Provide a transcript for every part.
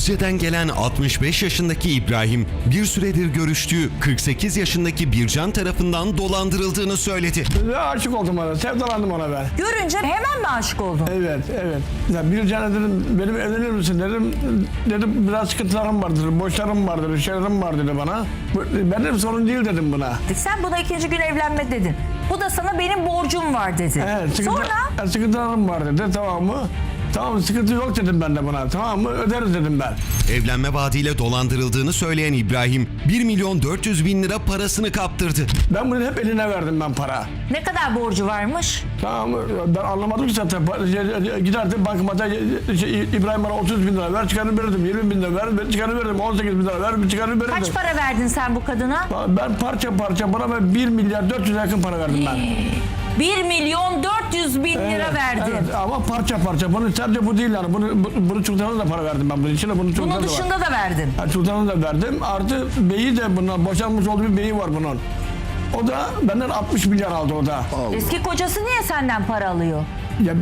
Düzce'den gelen 65 yaşındaki İbrahim, bir süredir görüştüğü 48 yaşındaki Bircan tarafından dolandırıldığını söyledi. Ve aşık oldum ona. Sevdalandım ona ben. Görünce hemen mi aşık oldun? Evet, evet. Ya bir tane dedim, benim evlenir misin dedim. Dedim biraz sıkıntılarım vardır, borçlarım vardır, şeylerim var dedi bana. Bu- Benim sorun değil dedim buna. Sen buna ikinci gün evlenme dedin. Bu da sana benim borcum var dedi. Evet, sıkıntı, Sonra e, sıkıntılarım var dedi, tamam mı? Tamam sıkıntı yok dedim ben de buna. Tamam mı? Öderiz dedim ben. Evlenme vaadiyle dolandırıldığını söyleyen İbrahim, 1 milyon 400 bin lira parasını kaptırdı. Ben bunu hep eline verdim ben para. ne kadar borcu varmış? Tamam? Ben anlamadım ki zaten. Giderdim bankamaza şey, İbrahim bana 30 bin lira ver çıkarını verirdim. 20 bin lira ver ben çıkarını verirdim. 18 bin lira ver çıkarını verirdim. Kaç para verdin sen bu kadına? Ben parça parça ben 1 milyar 400 yakın para verdim ben. 1 milyon 400 bin lira verdin. Evet ama parça parça. Bunu sadece bu değil yani. Bunu, bu, bunu çocuklarına da para verdim ben. Bunun içine bunun çocuklarına Bunun da var. dışında da verdin. Ha, çocuklarına da verdim. Artı beyi de bundan boşanmış olduğu bir beyi var bunun. O da benden 60 milyar aldı o da. Eski kocası niye senden para alıyor? Ya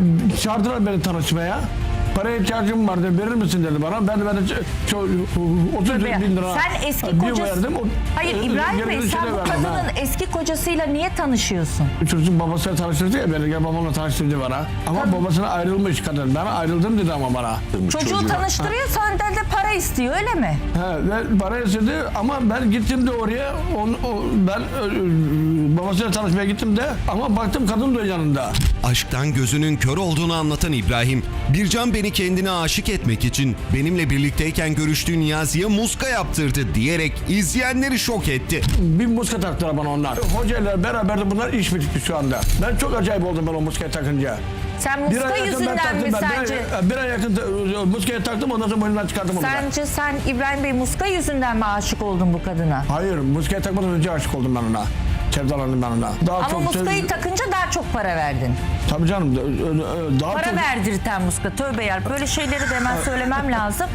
çağırdılar beni tanışmaya. Paraya ihtiyacım vardı verir misin dedi bana. Ben de ben de ç- ç- 30 Tövbe. bin lira Sen eski bir kocası... verdim. O- Hayır İbrahim Bey sen bu kadının ha. eski kocasıyla niye tanışıyorsun? Çocuğun babasıyla tanıştırdı ya beni. Gel babamla tanıştırdı bana. Ama babasına ayrılmış kadın. Ben ayrıldım dedi ama bana. Çocuğu tanıştırıyor senden de para istiyor öyle mi? He, ve para istedi ama ben gittim de oraya. On, o, ben e, babasıyla tanışmaya gittim de ama baktım kadın da yanında. Aşktan gözünün kör olduğunu anlatan İbrahim, Bircan beni kendine aşık etmek için benimle birlikteyken görüştüğü Niyazi'ye muska yaptırdı diyerek izleyenleri şok etti. Bir muska taktılar bana onlar. Hocayla beraber de bunlar iş bitti şu anda. Ben çok acayip oldum ben o muskayı takınca. Sen Bir muska ay yakın ben yüzünden taktım mi ben. Bir sence? ay, bir ay yakın muskaya taktım ondan sonra boynumdan çıkardım onu ben. Sence sen İbrahim Bey muska yüzünden mi aşık oldun bu kadına? Hayır muskaya takmadan önce aşık oldum ben ona. Sevdalandım ben ona. Daha Ama çok muskayı sev- takınca daha çok para verdin. Tabii canım. da- ö- ö- Daha Para çok... verdirten muska. Tövbe yer. Böyle şeyleri de hemen söylemem lazım.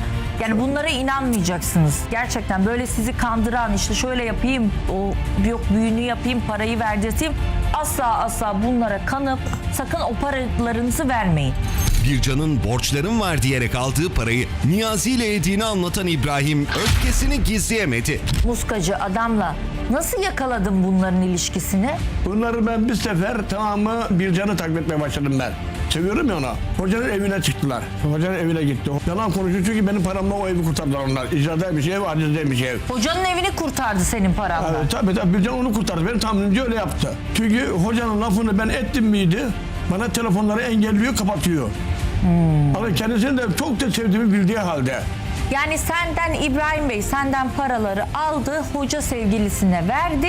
Yani bunlara inanmayacaksınız. Gerçekten böyle sizi kandıran işte şöyle yapayım, o yok büyünü yapayım, parayı verdirteyim. Asla asla bunlara kanıp sakın o paralarınızı vermeyin. Bircan'ın borçlarım var diyerek aldığı parayı Niyazi ile yediğini anlatan İbrahim öfkesini gizleyemedi. Muskacı adamla nasıl yakaladın bunların ilişkisini? Bunları ben bir sefer tamamı bir canı takip etmeye başladım ben. Seviyorum ya onu. Hocanın evine çıktılar. Hocanın evine gitti. Yalan konuşuyor çünkü benim paramla o evi kurtardılar onlar. İcradaymış ev, acizdeymiş ev. Hocanın evini kurtardı senin paranla. Evet, tabii tabii Bircan onu kurtardı. Benim tahminimce öyle yaptı. Çünkü hocanın lafını ben ettim miydi? Bana telefonları engelliyor, kapatıyor. Ama kendisini de çok da sevdiğimi bildiği halde. Yani senden İbrahim Bey senden paraları aldı, hoca sevgilisine verdi,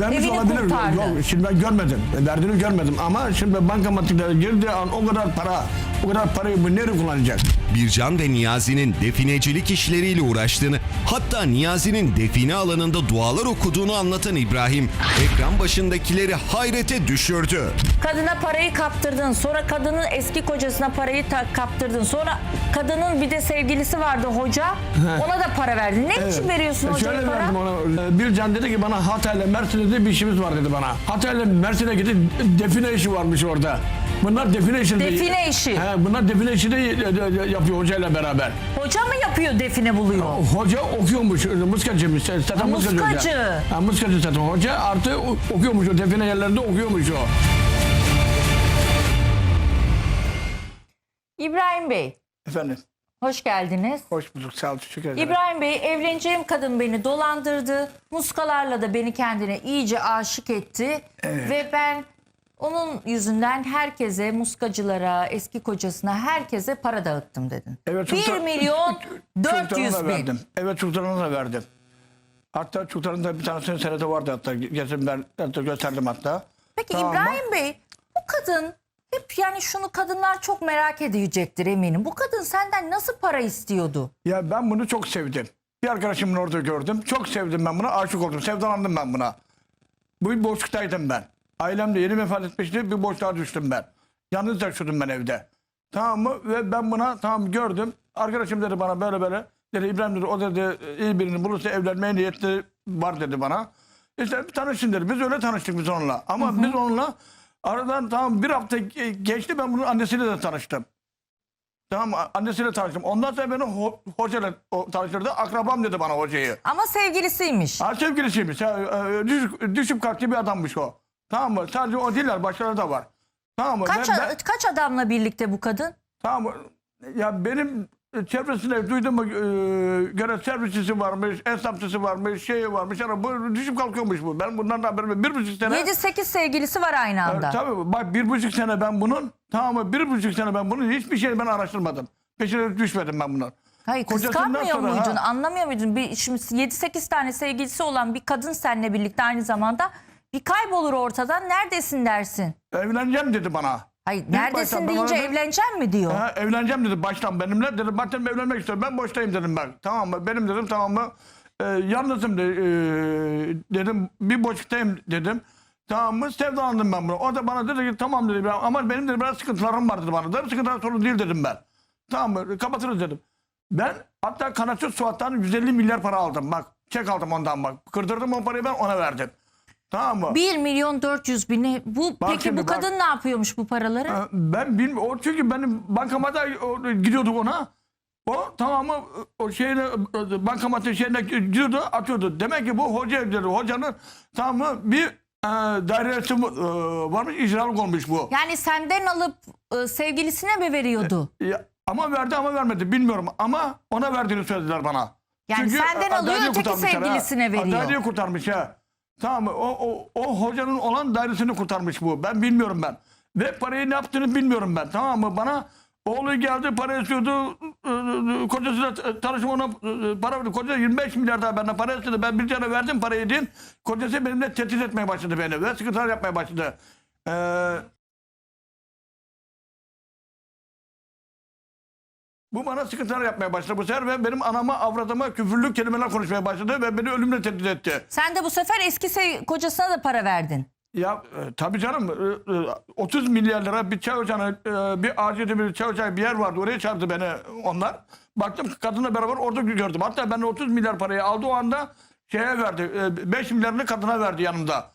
Vermiş evini olabilir. kurtardı. Yok, şimdi ben görmedim. Verdiğini görmedim ama şimdi bankamatikleri girdiği an o kadar para, o kadar parayı bu nereye kullanacak? Bircan ve Niyazi'nin definecilik işleriyle uğraştığını, hatta Niyazi'nin define alanında dualar okuduğunu anlatan İbrahim, ekran başındakileri hayrete düşürdü. Kadına parayı kaptırdın, sonra kadının eski kocasına parayı ta- kaptırdın, sonra kadının bir de sevgilisi vardı hoca, ona da para verdin. Ne için veriyorsun E, hocaya Şöyle para? verdim ona. E, Bir can dedi ki bana Hatay'la Mersin'de bir işimiz var dedi bana. Hatay'la Mersin'e gidip define işi varmış orada. Bunlar define işi. Define işi. He, bunlar define işi de e, e, yapıyor hocayla beraber. Hoca mı yapıyor define buluyor? Hoca okuyormuş, muskacıymış. Zaten muskacı. muskacı. Ha, muskacı zaten. Hoca artı okuyormuş o define yerlerinde okuyormuş o. İbrahim Bey, Efendim, hoş geldiniz. hoş bulduk. Sağ ol, teşekkür ederim. İbrahim Bey evleneceğim kadın beni dolandırdı. Muskalarla da beni kendine iyice aşık etti. Ve ben onun yüzünden herkese, muskacılara, eski kocasına herkese para dağıttım dedin. Evet, 1 çocuklar- milyon Çocuklarına 400 da bin. verdim. Evet çocuklarına da verdim. Hatta çocukların da bir tanesinin senede vardı hatta. Getirdim ben hatta gösterdim hatta. Peki Tamam mı? İbrahim Bey bu kadın hep yani şunu kadınlar çok merak edecektir eminim. Bu kadın senden nasıl para istiyordu? Ya ben bunu çok sevdim. Bir arkadaşımın orada gördüm. Çok sevdim ben buna. Aşık oldum. Sevdalandım ben buna. Bu bir boşluktaydım ben. Ailem de yeni vefat etmişti. Bir boşluğa düştüm ben. Yalnız yaşıyordum ben evde. Tamam mı? Ve ben buna tamam gördüm. Arkadaşım dedi bana böyle böyle. Dedi İbrahim dedi o dedi iyi birini bulursa evlenmeye niyetli var dedi bana. İşte tanışın dedi. Biz öyle tanıştık biz onunla. Ama biz onunla aradan tamam bir hafta ge- geçti ben bunun annesiyle de tanıştım. Tamam mı? Annesiyle tanıştım. Ondan sonra beni ho- hocayla tanıştırdı. Akrabam dedi bana hocayı. Ama sevgilisiymiş. Ha sevgilisiymiş. Ha, düşüp, düşüp kalktı bir adammış o. Tamam mı? Sadece o değiller. Başkaları da var. Tamam mı? Kaç, Ben- ben- kaç adamla birlikte bu kadın? Tamam mı? Ya benim e, çevresinde duydum mu e, göre servisçisi varmış, esnafçısı varmış, şey varmış. Yani bu düşüp kalkıyormuş bu. Ben bundan da haberim yok. Bir buçuk sene. 7-8 sevgilisi var aynı anda. Evet, tabii bak bir buçuk sene ben bunun tamam mı? Bir buçuk sene ben bunun hiçbir şey ben araştırmadım. Peşine düşmedim ben bunun. Hayır kıskanmıyor sonra, muydun? ha. Anlamıyor muydun? Bir, şimdi 7-8 tane sevgilisi olan bir kadın seninle birlikte aynı zamanda bir kaybolur ortadan. Neredesin dersin? Evleneceğim dedi bana. Hayır İlk neredesin başta ben deyince ona- evleneceğim mi diyor. Ha, evleneceğim dedi baştan benimle. Dedim bak dedim evlenmek istiyorum. Ben boştayım dedim ben. Tamam mı? Benim dedim tamam mı? Ee, yalnızım de, ee, dedim. Bir boştayım dedim. Tamam mı? Sevdalandım ben bunu. O da bana dedi ki tamam dedi. Ben, ama benim dedi biraz sıkıntılarım var dedi bana. Dedim sıkıntılar sorun değil dedim ben. Tamam mı? Kapatırız dedim. Ben hatta Kanatsız Suat'tan 150 milyar para aldım. Bak çek aldım ondan bak. Kırdırdım o parayı ben ona verdim. Tamam mı? 1 milyon 400 bin. Bu, Bak peki şimdi bu bak. kadın ne yapıyormuş bu paraları? Ben bilmiyorum. Çünkü benim bankamata o, gidiyorduk ona. O tamamı o şeyine bankamatın şeyine gidiyordu atıyordu. Demek ki bu hoca dedi. Hocanın tamamı bir e, dairesi e, varmış icralık olmuş bu. Yani senden alıp e, sevgilisine mi veriyordu? Ya, ama verdi ama vermedi bilmiyorum ama ona verdiğini söylediler bana. Yani senden e, alıyor, öteki sevgilisine Ha, veriyor. Daireyi kurtarmış ha. Tamam? O, o, o hocanın olan dairesini kurtarmış bu. Ben bilmiyorum ben. Ve parayı ne yaptığını bilmiyorum ben. Tamam mı? Bana oğlu geldi para istiyordu. Ee, Kocasıyla t- tanışım ona e, para verdi. Kocası 25 milyar daha benden para istedi. Ben bir tane verdim parayı din. Kocası benimle tehdit etmeye başladı beni. Ve sıkıntılar yapmaya başladı. Ee, Bu bana sıkıntılar yapmaya başladı bu sefer ve benim anama avradıma küfürlü kelimeler konuşmaya başladı ve beni ölümle tehdit etti. Sen de bu sefer eski sev- kocasına da para verdin. Ya e, tabii canım e, e, 30 milyar lira bir çay ocağına e, bir acil bir çay ocağı bir yer vardı oraya çağırdı beni onlar. Baktım kadınla beraber orada gördüm. Hatta ben 30 milyar parayı aldı o anda şeye verdi. 5 milyarını kadına verdi yanımda.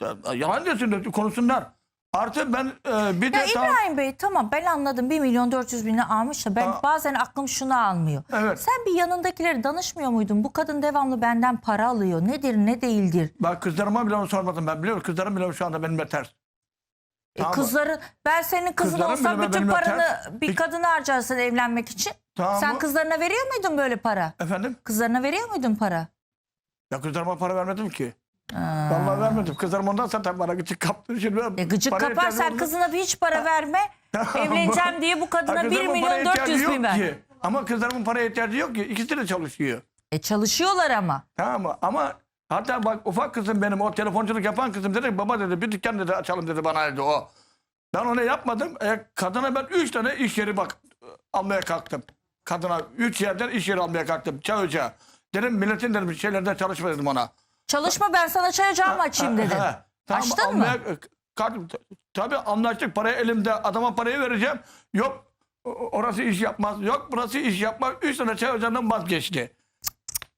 Ya, Yalan diyorsun konuşsunlar. Artı ben e, bir de Ya tam- İbrahim Bey tamam ben anladım 1 milyon 400 bini almış da ben Aa. bazen aklım şunu almıyor. Evet. Sen bir yanındakileri danışmıyor muydun? Bu kadın devamlı benden para alıyor. Nedir ne değildir? Bak kızlarıma bile onu sormadım ben biliyor musun? Kızlarım bile şu anda benimle ters. E Tamam. kızları ben senin kızın Kızlarım olsam bütün benimle paranı ters. bir Bir- kadına harcarsın evlenmek için. Tamam. Sen kızlarına veriyor muydun böyle para? Efendim? Kızlarına veriyor muydun para? Ya kızlarıma para vermedim ki. Vallahi vermedim. Kızlarım ondan zaten bana gıcık kaptı. Şimdi E gıcık paraya kapar ihtiyacı sen oldu. kızına bir hiç para verme. Evleneceğim diye bu Ha, kadına 1 kızlarımın paraya milyon 400 ihtiyacı bin yok ver. ki. Ama kızlarımın paraya ihtiyacı yok ki. İkisi de çalışıyor. E çalışıyorlar ama. Tamam mı? Ama hatta bak ufak kızım benim o telefonculuk yapan kızım dedi ki, baba dedi bir dükkan dedi açalım dedi bana dedi o. Ben onu yapmadım. E, kadına ben üç tane iş yeri bak almaya kalktım. Kadına üç yerden iş yeri almaya kalktım. Çay ocağı. Dedim milletin dedim şeylerden çalışma dedim ona. Çalışma ben sana çay ocağı mı açayım dedin. Tamam, Açtın mı? almaya- kalktım. Tabii anlaştık parayı elimde adama parayı vereceğim. Yok o- orası iş yapmaz. Yok burası iş yapmaz. Üç tane çay ocağından vazgeçti.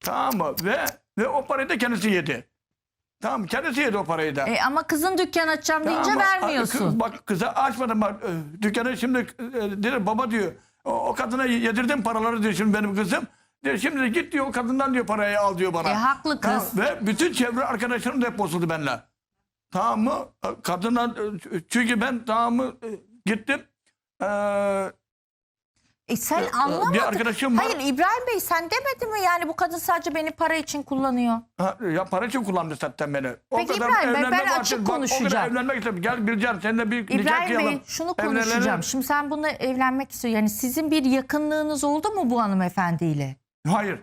Tamam mı? Ve, ve o parayı da kendisi yedi. Tamam kendisi yedi o parayı da. E ama kızın dükkan açacağım deyince Ama, vermiyorsun. kız- Bak kıza açmadım bak. e, Dükkanı şimdi e, dedi baba diyor. O, o kadına yedirdim paraları diyor şimdi benim kızım. Diyor, şimdi git diyor o kadından diyor parayı al diyor bana. E, haklı kız. Tamam, ve bütün çevre arkadaşlarım da hep bozuldu benimle. Tamam mı? E, Kadına e, çünkü ben tamam mı e, gittim. E, E sen bir anlamadın. arkadaşım var. Hayır İbrahim Bey sen demedin mi yani bu kadın sadece beni para için kullanıyor? ha, ya para için kullandı zaten beni. O Peki İbrahim Bey, ben açık vakti- bak, O konuşacağım. kadar evlenmek istedim. Gel Bircan seninle bir nikah İbrahim kıyalım. Bey şunu Evlenelim. konuşacağım. Şimdi sen bununla evlenmek istiyorsun. Yani sizin bir yakınlığınız oldu mu bu hanımefendiyle? Hayır.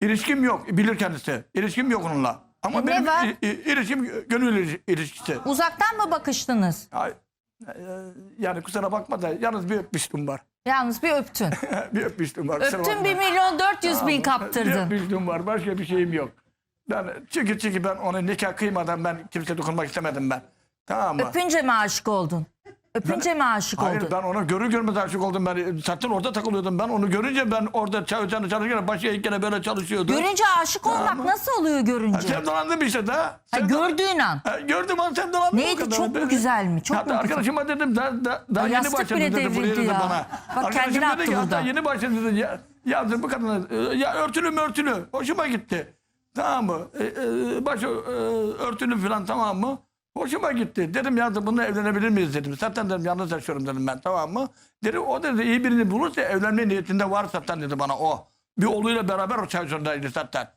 İlişkim yok. Bilir kendisi. İlişkim yok onunla. Ama E, ne benim var? i- i- ilişkim gönül iliş- ilişkisi. Uzaktan mı bakıştınız? Ay, e, Yani kusura bakma da yalnız bir öpmüştüm var. Yalnız bir öptün. bir öpmüştüm var. kusura Öptün bakma. 1 milyon 400 bin Bir kaptırdın. öpmüştüm var. Başka bir şeyim yok. Ben, çünkü çünkü ben ona nikah kıymadan ben kimseye dokunmak istemedim ben. Tamam mı? Öpünce mi aşık oldun? Öpünce mi aşık Hayır oldun? ben ona görür görmez aşık oldum. Ben zaten orada takılıyordum. Ben onu görünce ben orada çalışan çalışırken başı eğikkene böyle çalışıyordu. Görünce aşık olmak Ama- nasıl oluyor görünce? Sevdalandım işte de. Ha, gördüğün an. Ha, Gördüm an sevdalandım Neydi, o kadar. çok mu Ben- güzel mi? Çok Hatta mu güzel? arkadaşıma dedim da, da, daha Ay, yeni yastık başladım bile dedi buraya devrildi dedi ya. bana. Bak Arkadaşım kendini dedi attı ki, hatta burada. yeni başladı dedi. Ya, ya dedi, bu kadına e, ya örtülü mü örtülü. Hoşuma gitti. Tamam mı? E, e, başı e, örtülü falan tamam mı? Hoşuma gitti. Dedim ya bununla evlenebilir miyiz dedim. Zaten dedim yalnız yaşıyorum dedim ben tamam mı? Dedi o dedi iyi birini bulursa evlenme niyetinde var zaten dedi bana o. Bir oğluyla beraber o çalışındaydı zaten.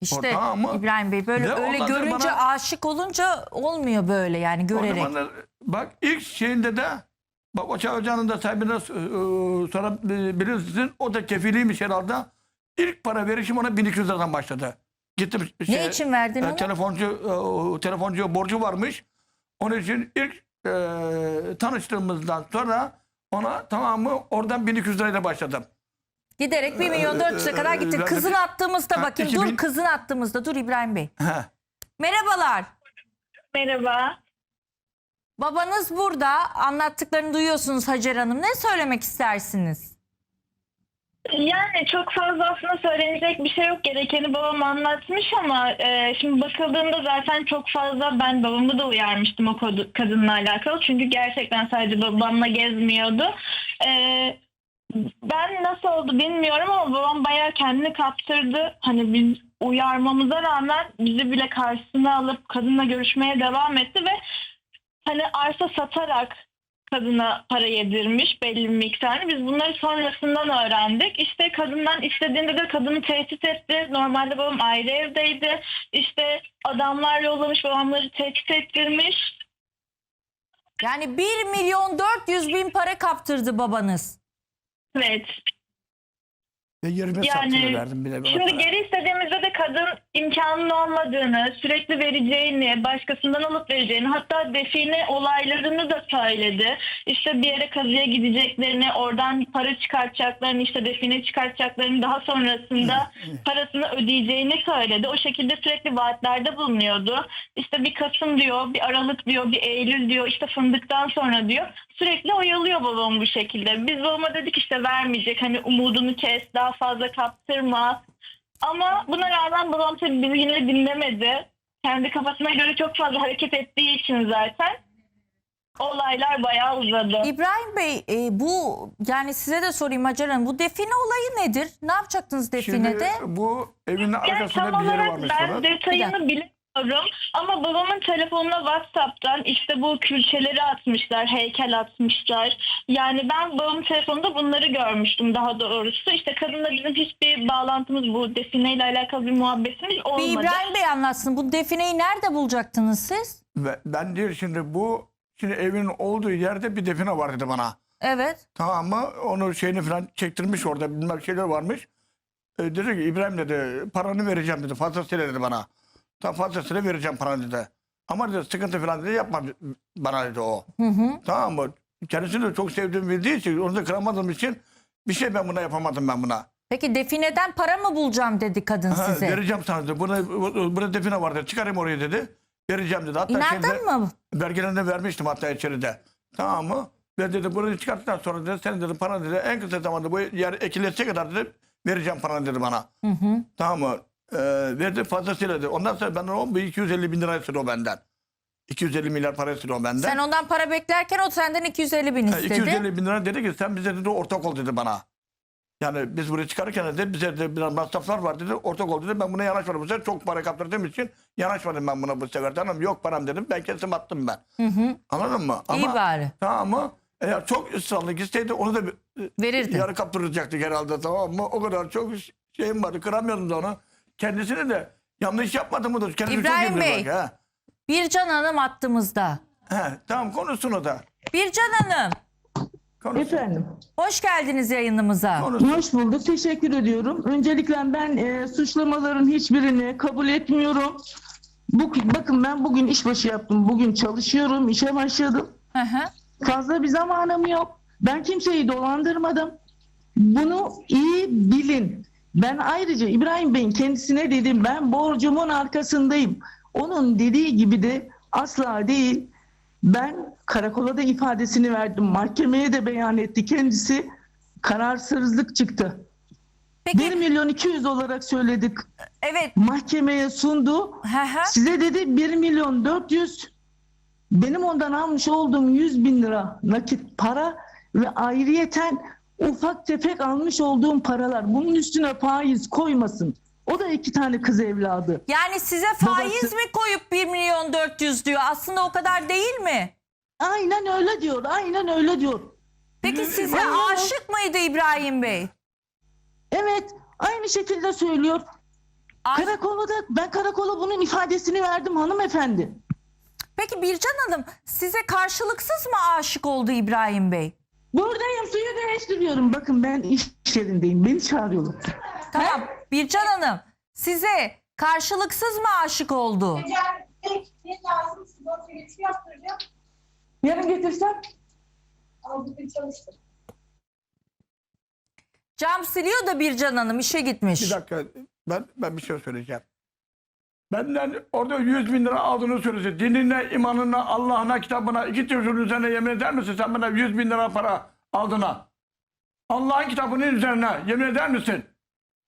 İşte Tamam mı? İbrahim Bey böyle Ve öyle görünce bana- aşık olunca olmuyor böyle yani görerek. zamanlar bak ilk şeyinde de bak o çay ocağının da sahibine e, sonra bilirsin o da kefiliymiş herhalde. İlk para verişim ona 1200 liradan başladı. Gittim Ne için verdin e, onu? telefoncu e, telefoncuya borcu varmış. Onun için ilk e, tanıştığımızdan sonra ona tamam mı oradan 1200 lirayla başladım. Giderek 1 milyon 400'e kadar gitti. ben de- Kızını attığımızda Ha, bakayım. 2000 Dur kızını attığımızda. Dur İbrahim Bey. Heh. Merhabalar. Merhaba. Babanız burada. Anlattıklarını duyuyorsunuz Hacer Hanım. Ne söylemek istersiniz? Yani çok fazla aslında söylenecek bir şey yok. Gerekeni babam anlatmış ama e, şimdi bakıldığında zaten çok fazla ben babamı da uyarmıştım o kadınla alakalı. Çünkü gerçekten sadece babamla gezmiyordu. E, ben nasıl oldu bilmiyorum ama babam bayağı kendini kaptırdı. Hani biz uyarmamıza rağmen bizi bile karşısına alıp kadınla görüşmeye devam etti ve hani arsa satarak kadına para yedirmiş belli bir miktarını. Biz bunları sonrasından öğrendik. İşte kadından istediğinde de kadını tehdit etti. Normalde babam ayrı evdeydi. İşte adamlar yollamış babamları tehdit ettirmiş. Yani 1 milyon 400 bin para kaptırdı babanız. Evet. Ve 20 Yani verdim bile. Şimdi geri istediğimizde de kadın imkanının olmadığını, sürekli vereceğini, başkasından alıp vereceğini, hatta define olaylarını da söyledi. İşte bir yere kazıya gideceklerini, oradan para çıkartacaklarını, işte define çıkartacaklarını, daha sonrasında parasını ödeyeceğini söyledi. O şekilde sürekli vaatlerde bulunuyordu. İşte bir Kasım diyor, bir Aralık diyor, bir Eylül diyor, işte fındıktan sonra diyor. Sürekli oyalıyor babam bu şekilde. Biz babama dedik işte vermeyecek, hani umudunu kes, daha fazla kaptırma. Ama buna rağmen babam tabii bizi yine dinlemedi. Kendi kafasına göre çok fazla hareket ettiği için zaten olaylar bayağı uzadı. İbrahim Bey e, bu yani size de sorayım Hacer Hanım. Bu define olayı nedir? Ne yapacaktınız definede? Şimdi bu evin Yani arkasında tam bir yeri olarak varmış ben detayını bilmiyorum ama babamın telefonuna WhatsApp'tan işte bu külçeleri atmışlar, heykel atmışlar. Yani ben babamın telefonunda bunları görmüştüm daha doğrusu. İşte kadınla bizim hiçbir bağlantımız bu defineyle alakalı bir muhabbetimiz Bir olmadı. İbrahim Bey anlatsın. Bu defineyi nerede bulacaktınız siz? Ve ben diyor şimdi bu şimdi evin olduğu yerde bir define var dedi bana. Evet. Tamam mı? Onu şeyini falan çektirmiş orada bilmem şeyler varmış. E, dedi ki İbrahim dedi paranı vereceğim dedi. Fazlasıyla dedi bana. Tam fazlasıyla vereceğim paranı dedi. Ama dedi sıkıntı falan dedi yapma bana dedi o. Tamam mı? Kendisini de çok sevdiğimi bildiği için onu da kıramadığım için bir şey ben buna yapamadım ben buna. Peki defineden para mı bulacağım dedi kadın Ha, size. vereceğim sana dedi. Burada, burada define var dedi. Çıkarayım orayı dedi. Vereceğim dedi. Hatta İnandın mı? Belgelerini vermiştim hatta içeride. Tamam mı? Ve dedi burayı çıkarttıktan sonra dedi senin dedi paranı dedi en kısa zamanda bu yer ekileşecek kadar dedi vereceğim paranı dedi bana. Tamam mı? Ee, verdi fazlasıyla dedi. Ondan sonra benden o bir 250 bin lira istedi o benden. 250 milyar para istedi o benden. Sen ondan para beklerken o senden 250 bin istedi. 250 bin lira dedi ki sen bize dedi ortak ol dedi bana. Yani biz buraya çıkarırken dedi bize de biraz masraflar var dedi ortak ol dedi. Ben buna yanaşmadım. Bu sefer çok para kaptırdığım için yanaşmadım ben buna bu sefer. Tamam yok param dedim. Ben kesim attım ben. Anladın mı? İyi bari. Tamam mı? Eğer çok ısrarlı gitseydi onu da e, Verirdin. yarı kaptıracaktık herhalde tamam mı? O kadar çok şeyim vardı kıramıyordum da onu. Kendisini de yanlış yapmadı mı da kendisi İbrahim çok iyi Bey. bak, ha. Bircan Hanım attığımızda. He, tamam konuşsun o da. Bircan Hanım Konuşsun. Efendim, hoş geldiniz yayınımıza. konuşsun. hoş bulduk. Teşekkür ediyorum. Öncelikle ben e, suçlamaların hiçbirini kabul etmiyorum. Bu, bakın ben bugün işbaşı yaptım. Bugün çalışıyorum, işe başladım. Hı hı. Fazla bir zamanım yok. Ben kimseyi dolandırmadım. Bunu iyi bilin. Ben ayrıca İbrahim Bey'in kendisine dedim ben borcumun arkasındayım. Onun dediği gibi de asla değil. Ben karakola da ifadesini verdim. Mahkemeye de beyan etti. Kendisi kararsızlık çıktı. Peki 1 milyon 200 olarak söyledik. evet. Mahkemeye sundu. Hı hı. Size dedi 1 milyon 400 benim ondan almış olduğum 100 bin lira nakit para ve ayrıyeten ufak tefek almış olduğum paralar bunun üstüne faiz koymasın. O da iki tane kız evladı. Yani size faiz Babası- mi koyup 1 milyon 400 diyor? Aslında o kadar değil mi? Aynen öyle diyor. Aynen öyle diyor. Peki size Aynen. aşık mıydı İbrahim Bey? Evet aynı şekilde söylüyor. Aş- Karakola da ben karakola bunun ifadesini verdim hanımefendi. Peki Bircan Hanım size karşılıksız mı aşık oldu İbrahim Bey? Buradayım suyu değiştiriyorum. Bakın ben iş yerindeyim. Beni çağırıyorlar. Tamam Bircan Hanım size karşılıksız mı aşık oldu? Yarın getirsem bugün çalıştım. Cam siliyor da Bircan Hanım işe gitmiş. Bir dakika ben, ben bir şey söyleyeceğim. Benden orada 100 bin lira aldığını söylese dinine, imanına, Allah'ına, kitabına iki çocuğun üzerine yemin eder misin sen bana 100 bin lira para aldığına? Allah'ın kitabının üzerine yemin eder misin?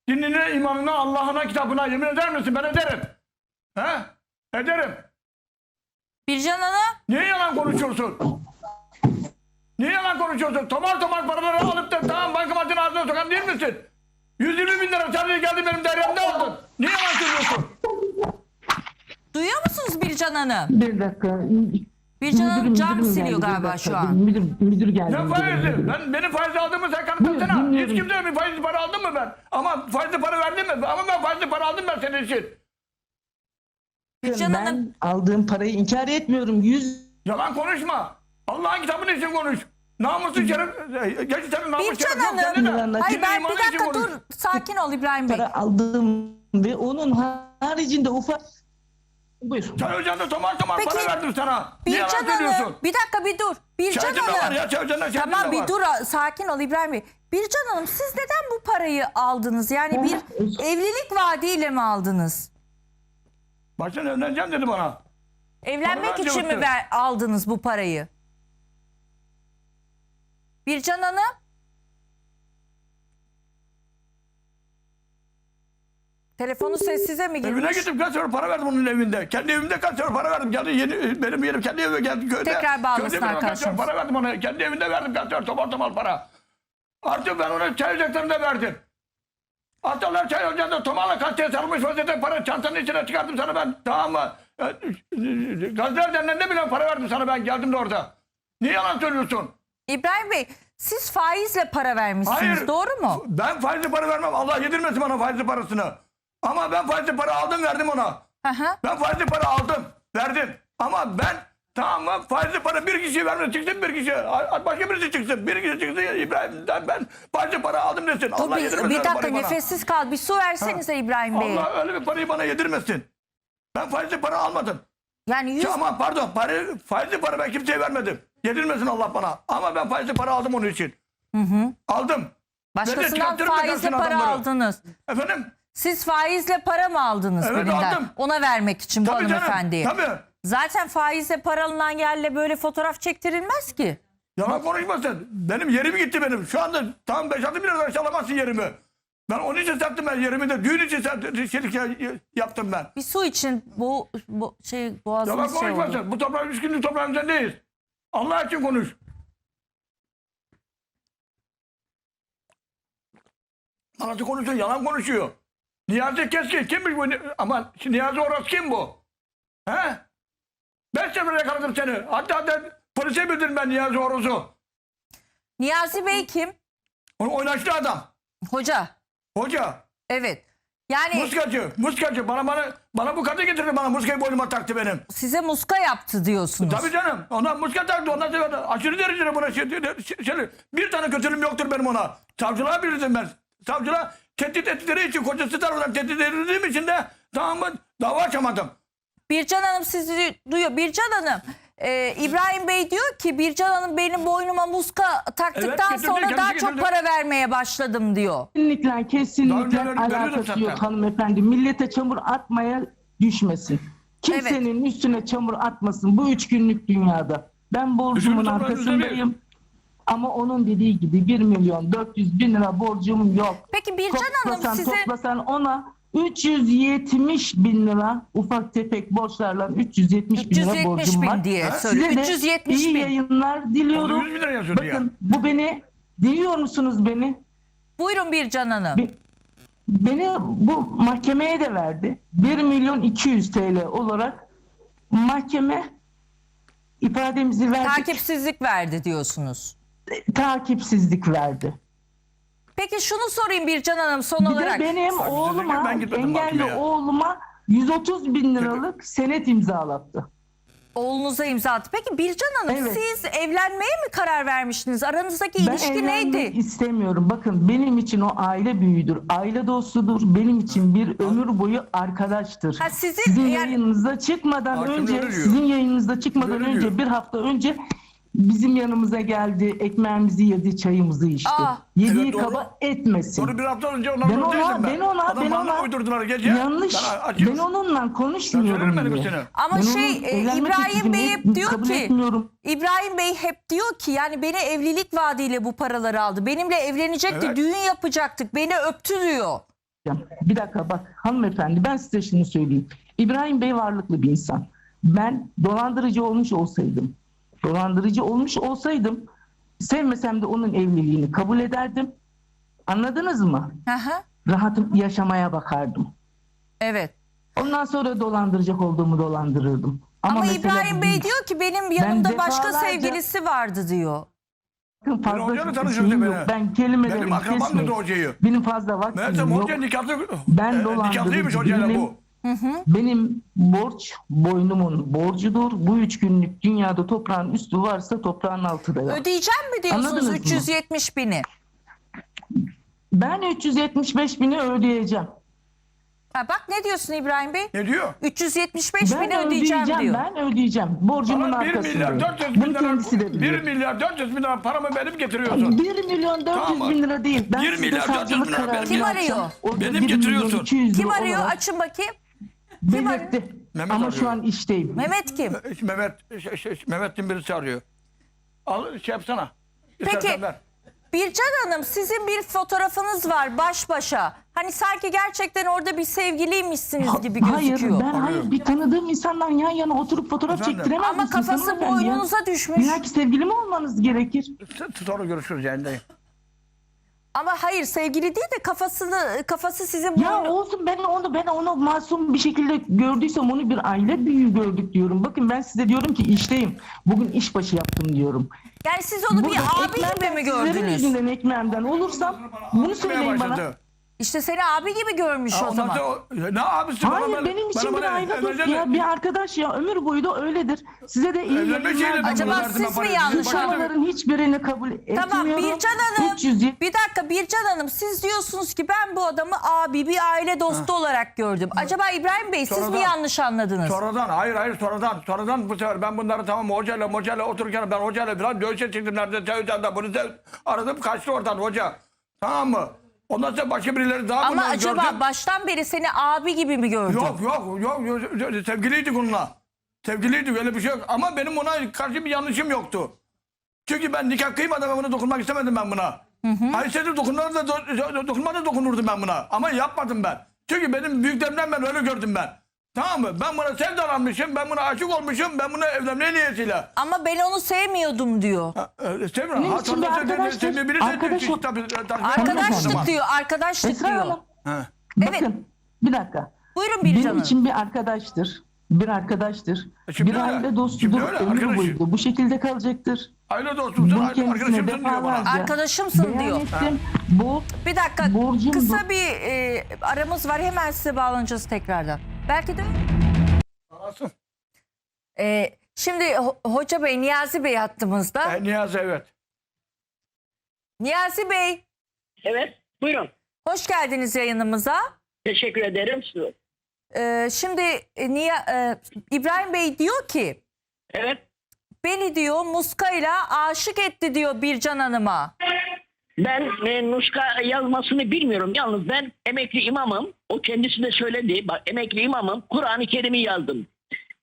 Dinine, imanına, Allah'ına, kitabına yemin eder misin? Ben ederim. He? Ederim. Bircan Hanım Niye yalan konuşuyorsun? Niye yalan konuşuyorsun? Tomar tomar paraları alıp da tamam bankamatın ağzına sokan değil misin? 120 bin lira sadece geldi benim deryamda aldın. Niye yalan söylüyorsun? duyuyor musunuz Bircan Hanım? bir dakika. Bircan Hanım cam müdürüm siliyor geldi, bir galiba dakika. şu an. Müdür, müdür geldi. Ne müdürüm, faizi? Ben benim faiz aldığımı sen kanıtlasana. Hiç dinliyorum. kimse bir faizli para aldım mı ben? Ama faizli para verdim mi? Ama ben faizli para aldım ben senin için. Bircan ben Hanım aldığım parayı inkar etmiyorum. 100 Yalan konuşma. Allah'ın kitabını için konuş. Namusu şeref. Geç senin namus Bircan şeref yok Hanım. sende de. Hayır, Hayır Dinle, ben bir için dakika konuş. dur sakin ol İbrahim Bey. para aldım ve onun haricinde ufak Buyur. Çay ocağında tomar tomar Peki, para verdim sana. Niye yalan Bircan söylüyorsun? Hanım bir dakika bir dur. Bircan de var Hanım. ya çay ocağında şahidim de Tamam bir var. dur sakin ol İbrahim Bey. Bircan Hanım siz neden bu parayı aldınız? Yani bir evlilik vaadiyle mi aldınız? Baştan evleneceğim dedi bana. Evlenmek için mi ver, aldınız bu parayı? Bircan Hanım? Telefonu sessize mi girmiş? Evine gittim kaç para verdim onun evinde. Kendi evimde kaç para verdim. Geldi yeni, benim yerim kendi evime geldi köyde. Tekrar bağlasın arkadaşımız. para verdim ona. Kendi evinde verdim kaç sefer tomar tomar para. Artık ben ona çay ocaklarında verdim. Hatta çay ocağında tomarla kaçtıya sarılmış vaziyette para çantanın içine çıkarttım sana ben. Tamam mı? E, Gazeteler Derneği'nde bile para verdim sana ben geldim de orada. Niye yalan söylüyorsun? İbrahim Bey siz faizle para vermişsiniz Hayır. doğru mu? Ben faizli para vermem. Allah yedirmesin bana faizli parasını. Ama ben faizli para aldım verdim ona. Hı hı. Ben faizli para aldım, verdim. Ama ben tamam mı faizli para bir kişi vermedi çıksın bir kişi. Başka birisi çıksın. Bir kişi çıksın İbrahim'den ben faizli para aldım desin. Dur Allah bir, yedirmesin bir dakika parayı bana. nefessiz kal. Bir su versenize İbrahim Bey. Allah öyle bir parayı bana yedirmesin. Ben faizli para almadım. Yani yüz... Ama pardon para, faizli para ben kimseye vermedim. Yedirmesin Allah bana. Ama ben faizli para aldım onun için. Aldım. Başkasından çıkartırım da faizle kalsın para adamları. aldınız. Efendim? Siz faizle para mı aldınız Evet, birinden? aldım. Ona vermek için bu Tabii canım. hanımefendiye. Tabii. Zaten faizle para alınan yerle böyle fotoğraf çektirilmez ki. Yalan konuşmasın. Benim yerim gitti benim. Şu anda tam 5-6 bin lira çalamazsın yerimi. Ben onun için sattım ben yerimi de. Düğün için sattım, şeylik ya- yaptım ben. Bir su için bu, bu şey Yalan boğazımız şey oldu. konuşmasın. Bu toprağın üç günlük toprağın üzerindeyiz. Allah için konuş. Anlatı konuşuyor, yalan konuşuyor. Niyazi Keskin kimmiş bu? Ama şimdi Niyazi Oras kim bu? He? Beş sefer yakaladım seni. Hatta hatta polise bildirdim ben Niyazi Oras'u. Niyazi Bey kim? Onu oynaştı adam. Hoca. Hoca. Evet. Yani Muskacı, muskacı. Bana bana bana bu kadın getirdi bana muskayı boynuma taktı benim. size muska yaptı diyorsunuz. Tabii canım. Ondan muska taktı. Ondan sonra aşırı derecede buna şey, şey- şey- bir tane kötülüğüm yoktur benim ona. Savcılığa bildirdim ben. Savcılığa tehdit ettikleri için kocası tarafından tehdit edildiğim için de tamam mı dava açamadım. Bircan Hanım sizi duyuyor. Bircan Hanım e, İbrahim Bey diyor ki Bircan Hanım benim boynuma muska taktıktan getirdi, sonra kendisi daha çok getirdi. para vermeye başladım diyor. Kesinlikle Daha kesinlikle önce veriyordum alakası zaten. yok hanımefendi. Millete çamur atmaya düşmesin. Kimsenin üstüne çamur atmasın bu üç günlük dünyada. Ben borcumun Üzülürüm, arkasındayım. Ama onun dediği gibi 1 milyon 400 bin lira borcum yok. Peki Bircan Hanım Toplasan size toplasan ona 370 bin lira ufak tefek borçlarla 370, bin lira 370 borcum bin var. diye Ha? söylüyor. Size de 370 iyi bin. yayınlar diliyorum. Orada 100 bin lira yazıyordu ya. Bakın bu beni dinliyor musunuz beni? Buyurun Bircan Hanım. Bi- Beni bu mahkemeye de verdi. 1 milyon 200 TL olarak mahkeme ifademizi verdik. Takipsizlik verdi diyorsunuz. Takipsizlik verdi. Peki şunu sorayım Bircan Hanım son Bir olarak. de benim oğluma, ben gitmedim engelli mahkemeye. oğluma 130 bin liralık senet imzalattı. Oğlunuza imza attı. Peki Bircan Hanım Evet. siz evlenmeye mi karar vermiştiniz? Aranızdaki Ben ilişki evlenmek neydi? istemiyorum. Bakın benim için o aile büyüğüdür, aile dostudur. Benim için bir ömür boyu arkadaştır. Ha, sizin sizin yani- yayınınızda çıkmadan Hakim önce, öyle diyor. sizin yayınınızda çıkmadan Öyle önce bir hafta önce bizim yanımıza geldi, ekmeğimizi yedi, çayımızı içti. Aa. Yediği Evet, doğru. kaba etmesin. Sonra bir hafta önce onlar Ben ona, ben ona, Adam ben bana ona uydurdular gece. yanlış, Ben ben onunla Ben konuşmuyorum diyor. seni. Ama Ben şey onun e, evlenme İbrahim teklifini Bey hep diyor kabul ki etmiyorum. İbrahim Bey hep diyor ki yani beni evlilik vaadiyle bu paraları aldı. Benimle evlenecekti, Evet. düğün yapacaktık. Beni öptü diyor. Bir dakika bak hanımefendi ben size şunu söyleyeyim. İbrahim Bey varlıklı bir insan. Ben dolandırıcı olmuş olsaydım, dolandırıcı olmuş olsaydım sevmesem de onun evliliğini kabul ederdim. Anladınız mı? Hı hı. Rahatım yaşamaya bakardım. Evet. Ondan sonra dolandıracak olduğumu dolandırırdım. Ama, Ama, İbrahim bu Bey diyor ki benim yanımda başka defalarca- sevgilisi vardı diyor. Bakın fazla tanıştırdı yok. beni. Ben kelimelerimi Benim akrabam hocayı. Benim fazla vaktim Meğersem yok. hoca nikahlı. Ben e, dolandırıcı Nikahlıymış hocayla Benim borç boynumun borcudur. Bu üç günlük dünyada toprağın üstü varsa toprağın altı da var. Ödeyeceğim mi diyorsunuz Anladınız mı? 370 bini? Ben 375 bini ödeyeceğim. Ha, bak ne diyorsun İbrahim Bey? Ne diyor? 375 Ben bini ödeyeceğim ödeyeceğim, diyor. ben ödeyeceğim. Borcumun Bana 1 milyar arkasındayım. 400 bin Bunu lira, kendisi de 1 biliyor. milyar 400 bin lira paramı benim getiriyorsun. 1 milyon 400 Tamam. bin lira değil. Ben 1 size milyar 400 savcılık bin lira kararı benim Kim arıyor? Orada Benim 1 milyon getiriyorsun. 200 Kim lira arıyor? olarak Açın bakayım. Belirtti. Mehmet Ama arıyor. şu an işteyim. Mehmet kim? Mehmet, şey, şey, Mehmet'in birisi arıyor. Al şey yapsana. Peki. Ver. Bircan Hanım sizin bir fotoğrafınız var baş başa. Hani sanki gerçekten orada bir sevgiliymişsiniz gibi Hayır gözüküyor. ben hayır bir tanıdığım insandan yan yana oturup fotoğraf Efendim? çektiremez Ama kafası boynunuza düşmüş. İlla ki sevgili mi olmanız gerekir? Sonra görüşürüz yayındayım. Ama hayır sevgili değil de kafasını kafası sizin Ya boynu... olsun ben onu ben onu masum bir şekilde gördüysem onu bir aile büyüğü gördük diyorum. Bakın ben size diyorum ki işteyim. Bugün işbaşı yaptım diyorum. Yani siz onu bir Burada abi gibi ekmeğimden, mi Sizlerin gördünüz? yüzünden ekmeğimden olursam bunu söyleyin bana. başladı. İşte seni abi gibi görmüş o zaman. o- ne abisi bana Hayır bana- benim için bana bir evleneceğim ya bir arkadaş ya ömür boyu da öyledir. Size de iyi Evlenme şeyle yayınlar. Acaba siz mi yanlış Başka- Dışarıların hiçbirini kabul etmiyorum. Tamam Bircan Hanım 300 bir dakika Bircan Hanım siz diyorsunuz ki ben bu adamı abi bir aile dostu olarak gördüm. Acaba İbrahim Bey siz mi Sonradan- yanlış anladınız? Sonradan hayır hayır sonradan sonradan bu sefer ben bunları tamam hocayla hocayla otururken ben hocayla falan dövüşe çıktım nerede da bunu sev aradım kaçtı oradan hoca. Tamam mı? Ondan sonra başka birileri daha Ama bunları acaba gördüm. baştan beri seni abi gibi mi gördü? Yok yok yok yok sevgiliydik onunla. Sevgiliydik öyle bir şey yok ama benim ona karşı bir yanlışım yoktu. Çünkü ben nikah kıymadan ben buna dokunmak istemedim ben buna. Hayır dokunmadan da do- dokunmadan dokunurdum ben buna. Ama yapmadım ben. Çünkü benim büyüklerimden ben öyle gördüm ben. Tamam mı? Ben buna sevdalanmışım, ben buna aşık olmuşum, ben buna evlenmeye niyetiyle. Ama ben onu sevmiyordum diyor. Ha, öyle Sevmiyorum. Benim Ha, için bir sonra sevdiğini birisi- Arkadaş o- tabii, tabii, Arkadaşlık diyor, arkadaşlık Esra diyor. Hanım Ha. Evet. bakın bir dakika. Buyurun Bircan Benim için bir arkadaştır. Bir arkadaştır. E şimdi bir öyle. aile dostudur. Şimdi öyle, Ömür boyu da bu şekilde kalacaktır. Aile dostumsun, Bunu aile kendisine arkadaşımsın diyor bana. defalarca Arkadaşımsın beyan diyor. ettim. Bu Bir dakika Borcum kısa bu. bir e, aramız var hemen size bağlanacağız tekrardan. Belki de Arasın. e, şimdi Ho- Hoca Bey, Niyazi Bey hattımızda. E, Niyazi evet. Niyazi Bey Evet, buyurun. hoş geldiniz yayınımıza. Teşekkür ederim. E, şimdi e, Niya- e, İbrahim Bey diyor ki Evet, beni diyor muskayla aşık etti diyor Bircan Hanım'a. Ben e, Nuska yazmasını bilmiyorum. Yalnız ben emekli imamım. O kendisi de söyledi. Bak emekli imamım. Kur'an-ı Kerim'i yazdım.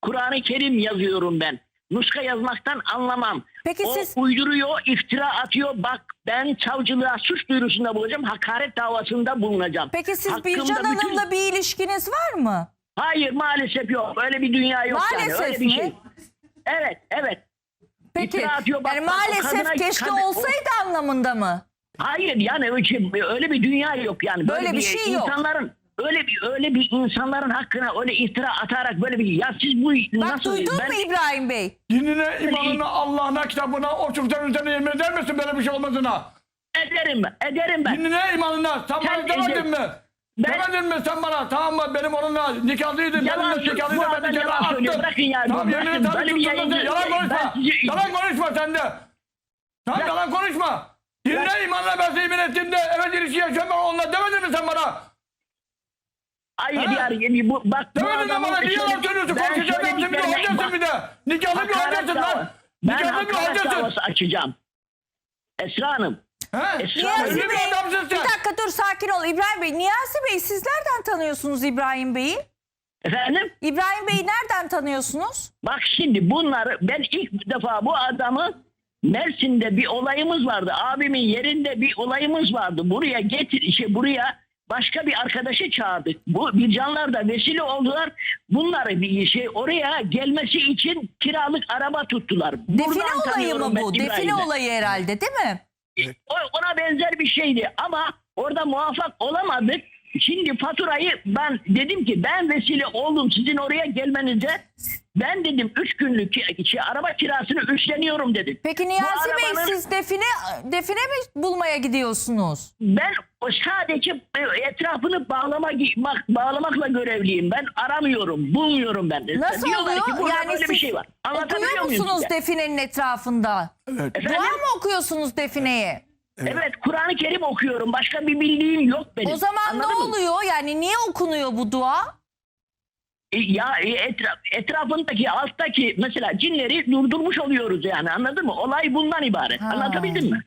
Kur'an-ı Kerim yazıyorum ben. Nuska yazmaktan anlamam. Peki o siz- uyduruyor, iftira atıyor. Bak ben savcılığa suç duyurusunda bulacağım, hakaret davasında bulunacağım. Peki siz Hakkımda Bircan bütün- Hanım'la bir ilişkiniz var mı? Hayır maalesef yok. Öyle bir dünya yok Maalesef yani. Öyle bir şey. Evet, evet. Peki İftira atıyor, bak, yani bak, maalesef kadına- keşke kadın- o- olsaydı anlamında mı? Hayır yani öyle, öyle bir dünya yok yani. Böyle bir şey yok. insanların öyle bir öyle bir insanların hakkına öyle iftira atarak böyle bir ya siz bu Bak nasıl duydun ben- mu İbrahim Bey? Dinine, imanına, Allah'ına, kitabına, o çocukların üzerine yemin eder misin böyle bir şey olmadığına? ederim ben. Ederim ben. Dinine, imanına. Sen bana Sen demedin eder- mi? Ben- Demedin mi sen bana? Tamam mı? Benim onunla nikahlıydım. Yalan Benimle nikahlıydı. Bu Ben adam de yalan attım. söylüyor. Bırakın ya. Tamam yemin ederim. Böyle bir Yalan konuşma. Yalan konuşma sen de. Sen Ya- yalan konuşma. Dinine, imanına ben seni yemin ettim de evet ilişki yaşıyorum ben onunla demedin mi sen bana? Hayır Ha? yani bu bak bu Demedin mi adamın bana? Niye yalan söyledi- söylüyorsun? Ben Konuşacağım bir de söylediklerine- olacaksın bak, bir de. Nikahlı bir hakaret davası- lan. Ben Nikahlı bir hakaret olacaksın. davası açacağım. Esra Hanım. He? Esra Niyazi Hanım. Öyle bir Bey, adamsın bir dakika dur sakin ol İbrahim Bey. Niyazi Bey siz nereden tanıyorsunuz İbrahim Bey'i? Efendim? İbrahim Bey'i nereden tanıyorsunuz? Bak şimdi bunları ben ilk defa bu adamı Mersin'de bir olayımız vardı. Abimin yerinde bir olayımız vardı. Buraya getir şey buraya başka bir arkadaşı çağırdık. Bu bircanlar da vesile oldular. Bunları bir şey oraya gelmesi için kiralık araba tuttular. Buradan olayı tanıyorum mı bu? Define İbrahim'i. olayı herhalde değil mi? Ona benzer bir şeydi ama orada muvaffak olamadık. Şimdi faturayı ben dedim ki ben vesile oldum sizin oraya gelmenize. Ben dedim 3 günlük ki- araba kirasını üstleniyorum dedim. Peki Bu Niyazi Bey arabanın- siz define define mi bulmaya gidiyorsunuz? Ben o sadece e, etrafını bağlamak, bak, bağlamakla görevliyim. Ben aramıyorum, bulmuyorum ben de. Nasıl Diyorlar oluyor? ki burada yani böyle siz bir şey var. Anlatabiliyor okuyor muyum musunuz size? definenin etrafında? Evet. Dua Efendim? mı okuyorsunuz defineyi? Evet, Kur'an-ı Kerim okuyorum. Başka bir bildiğim yok benim. O zaman Anladın ne mı? oluyor? Yani niye okunuyor bu dua? E, ya e, etraf, etrafındaki alttaki mesela cinleri durdurmuş oluyoruz yani anladın mı? Olay bundan ibaret. Ha. Anlatabildim mi?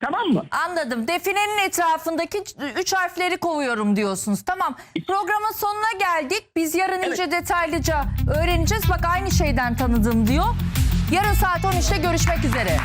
Tamam mı? Anladım. Definenin etrafındaki üç harfleri kovuyorum diyorsunuz. Tamam. Programın sonuna geldik. Biz yarın evet. iyice detaylıca öğreneceğiz. Bak aynı şeyden tanıdım diyor. Yarın saat 13'te görüşmek üzere.